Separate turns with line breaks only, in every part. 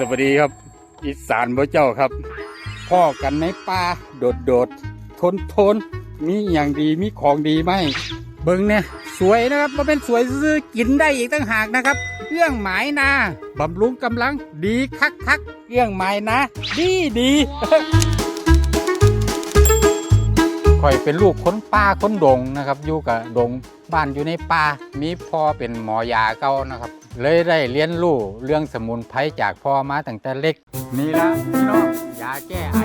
สวัสดีครับ อีสานพระเจ้าครับ พ่อกันในป่าโดดโดดทนทนมีอย่างดีมีของดีไหมเบิ้งเนี่ยสวยนะครับมาเป็นสวยซื้อกินได้อีกตั้งหากนะครับเรื่องหมายนาบำรุงกำลังดีคักคักเรื่องหมายนาดีดีข่อยเป็นลูกคนป่าคนดงนะครับอยู่กับดงบ้านอยู่ในป่ามีพ่อเป็นหมอยาเก่านะครับ เลยได้เรียนรู้เรื่องสมุนไพรจากพ่อมาตั้งแต่เล็ก นี่ละพี่น้องยาแก้ไอ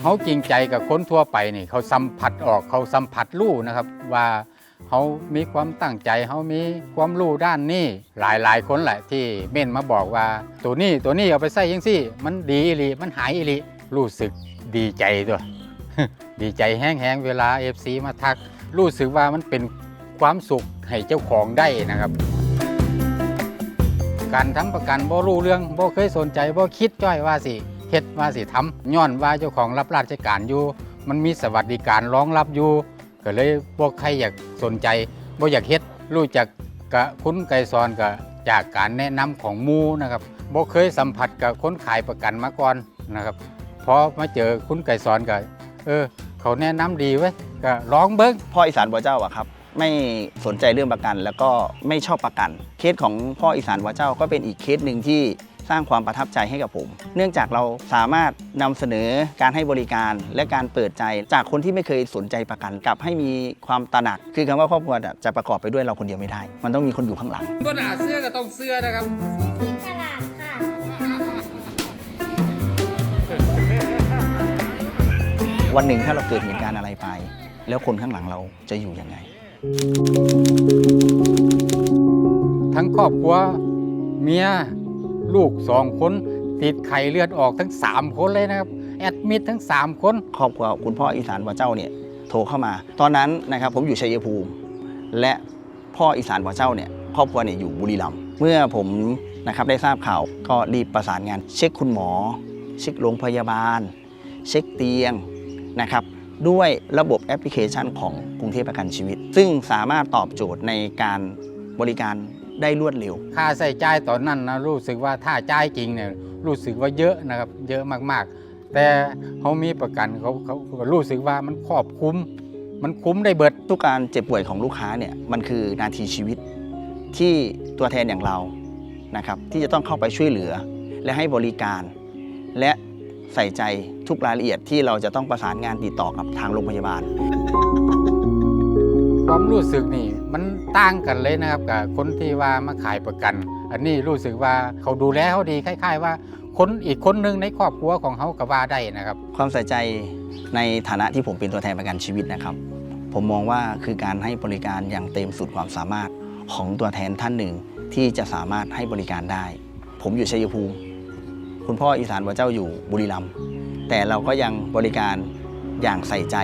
เขาจริงใจกับคนทั่วไปนี่เขาสัมผัสออกเขาสัมผัสรู้นะครับ ว่าเขามีความตั้งใจเขามีความรู้ด้านนี้หลายหลายๆคนแหละที่เม่นมาบอกว่า ตัวนี้ตัวนี้เอาไปใส่ยังสิมันดีอีหลีมันหายอีหลีรู้สึกดีใจด้วยดีใจแห้งๆเวลา FC มาทัก รู้สึกว่ามันเป็นความสุขให้เจ้าของได้นะครับ การทำประกันบ่รู้เรื่องบ่เคยสนใจบ่คิดจ้อยว่าสิเฮ็ดว่าสิทำย้อนว่าเจ้าของรับราชการอยู่ มันมีสวัสดิการรองรับอยู่ก็เลยบ่ใครอยากสนใจบ่อยากเฮ็ดรู้จักกะคุณไกรสอนก็จากการแนะนำของมูนะครับบ่เคยสัมผัสกับคนขายประกันมาก่อนนะครับพอมาเจอคุณไกรสอนก็เออ เขาแนะนำดีเว้ยก็ร้องเบิ้ง
พ่ออีสานวัวเจ้าอะครับ ไม่สนใจเรื่องประกัน แล้วก็ไม่ชอบประกัน เคสของพ่ออีสานวัวเจ้าก็เป็นอีกเคสหนึ่งที่สร้างความประทับใจให้กับผม เนื่องจากเราสามารถนำเสนอการให้บริการและการเปิดใจจากคนที่ไม่เคยสนใจประกันกลับให้มีความตระหนัก คือคำว่าครอบครัวจะประกอบไปด้วยเราคนเดียวไม่ได้ มันต้องมีคนอยู่ข้างหลัง
ก็หนาเสื้อก็ต้องเสื้อนะครับ
ตลาดค่ะ
วันหนึ่งถ้าเราเกิดเหตุการณ์อะไรไป แล้วคนข้างหลังเราจะอยู่ยังไง
ทั้งครอบครัวเมียลูกสองคนติดไข้เลือดออกทั้ง 3 คนเลยนะครับ แอดมิดทั้ง 3 คน
ครอบครัวคุณพ่ออีสานวาเจ้าเนี่ยโทรเข้ามา ตอนนั้นนะครับผมอยู่ชัยภูมิ และพ่ออีสานวาเจ้าเนี่ยครอบครัวเนี่ยอยู่บุรีรัมย์เมื่อผมนะครับได้ทราบข่าวก็รีบประสานงาน เช็คคุณหมอ เช็คโรงพยาบาล เช็คเตียงนะครับ ด้วยระบบแอปพลิเคชันของกรุงเทพประกันชีวิต ซึ่งสามารถตอบโจทย์ในการบริการได้รวดเร็ว
ค่าใส่จ่ายตอนนั้นนะรู้สึกว่าถ้าจ่ายจริงเนี่ยรู้สึกว่าเยอะนะครับเยอะมากๆ แต่เขามีประกันเขาเขาเขาก็รู้สึกว่ามันครอบคลุมมันคุ้มได้เบิด
ทุกการเจ็บป่วยของลูกค้าเนี่ยมันคือนาทีชีวิตที่ตัวแทนอย่างเรานะครับที่จะต้องเข้าไปช่วยเหลือ และให้บริการ และ ใส่ใจทุกรายละเอียดที่เราจะต้องประสานงานติดต่อกับทางโรงพยาบาล
ความรู้สึกนี่มันต่างกันเลยนะครับกับคนที่ว่ามาขายประกัน อันนี้รู้สึกว่าเขาดูแลเขาดีคล้ายๆ ว่าคนอีกคนหนึงในครอบครัวของเขาก็ว่าได้นะครับ
ความใส่ใจในฐานะที่ผมเป็นตัวแทนประกันชีวิตนะครับ ผมมองว่าคือการให้บริการอย่างเต็มสุดความสามารถของตัวแทนท่านหนึ่งที่จะสามารถให้บริการได้ ผมอยู่ชัยภูมิ คุณพ่ออีสานวัวเจ้าอยู่บุรีรัมย์แต่เราก็ยังบริการอย่างใส่ใจ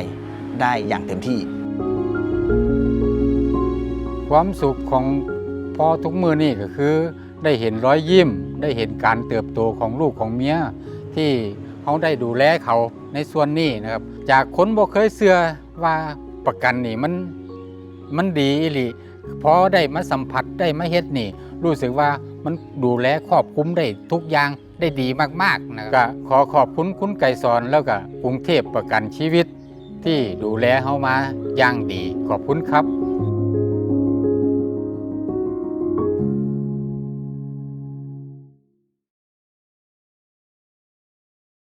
ได้อย่างเต็มที่
ความสุขของพ่อทุกมือนี่ก็คือ ได้เห็นรอยยิ้ม ได้เห็นการเติบโตของลูกของเมียที่เขาได้ดูแลเขาในส่วนนี้นะครับ จากคนบ่เคยเชื่อว่าประกันนี่มันมันดีอีหลีพอได้มาสัมผัสได้มาเฮ็ดนี่ รู้สึกว่ามันดูแลครอบคลุมได้ทุกอย่าง ได้ดีมากๆนะครับก็ขอขอบคุณคุณไก่สอนแล้วก็กรุงเทพประกันชีวิตที่ดูแลเฮามาอย่างดีขอบคุณครับ